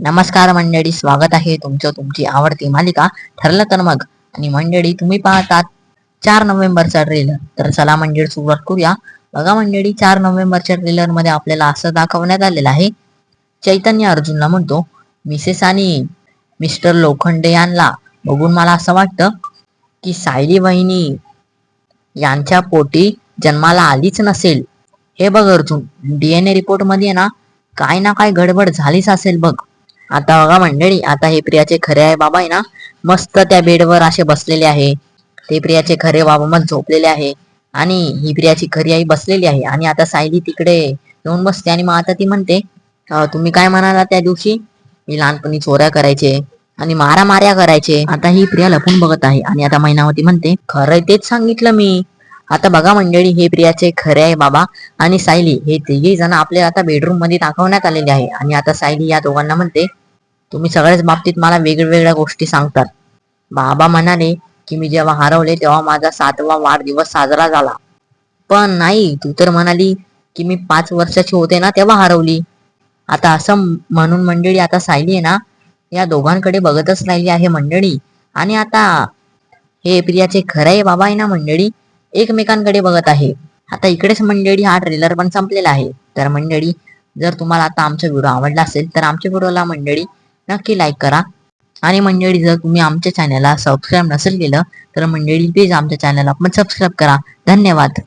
नमस्कार मंडळी स्वागत आहे तुमचं तुमची आवडती मालिका ठरलं तर मग. आणि मंडळी तुम्ही पाहतात चार नोव्हेंबरचा ट्रेलर तर चला मंडळी सुरुवात करूया. बघा मंडळी चार नोव्हेंबरच्या ट्रेलरमध्ये आपल्याला असं दाखवण्यात आलेलं आहे. चैतन्य अर्जुनला म्हणतो मिसेस आणि मिस्टर लोखंडे यांना बघून मला असं वाटतं की सायली वहिनी यांच्या पोटी जन्माला आलीच नसेल. हे बघ अर्जुन डीएनए रिपोर्टमध्ये ना काय ना काय गडबड झालीच असेल बघ. आता बघा मंडळी आता हे प्रियाचे खरे आहे बाबा आहे ना मस्त त्या बेडवर असे बसलेले आहे. ते प्रियाचे खरे बाबा मग झोपलेले आहे. आणि ही प्रियाची खरी आई बसलेली आहे. आणि आता सायली तिकडे येऊन बसते आणि मग आता ती म्हणते तुम्ही काय म्हणाला त्या दिवशी? मी लहानपणी चोऱ्या करायचे आणि मारा माऱ्या करायचे. आता ही प्रिया लपून बघत आहे. आणि आता महिनावती म्हणते खरंय तेच सांगितलं मी. आता बघा मंडळी हे प्रियाचे खरे आहे बाबा आणि सायली हे तिघे जण आपल्या आता बेडरूममध्ये दाखवण्यात आलेले आहे. आणि आता सायली या दोघांना म्हणते तुम्ही सगळ्याच बाबतीत मला वेगवेगळ्या गोष्टी सांगतात. बाबा म्हणाले की मी जेव्हा हरवले तेव्हा माझा सातवा वाढदिवस साजरा झाला. पण नाही तू तर म्हणाली की मी पाच वर्षाची होते ना तेव्हा हरवली. आता असं म्हणून मंडळी आता सायली आहे ना या दोघांकडे बघतच राहिली आहे मंडळी. आणि आता हे प्रियाचे खरं आहे बाबा आहे ना मंडळी एकमेकांकडे बघत आहे. आता इकडेच मंडळी हा ट्रेलर पण संपलेला आहे. तर मंडळी जर तुम्हाला आता आमचा व्हिडिओ आवडला असेल तर आमच्या व्हिडिओला मंडळी नक्की लाईक करा. आणि मंडळी जर तुम्ही आमच्या चॅनलला सबस्क्राईब नसेल केलं तर मंडळी प्लीज आमच्या चॅनलला पण सबस्क्राईब करा. धन्यवाद.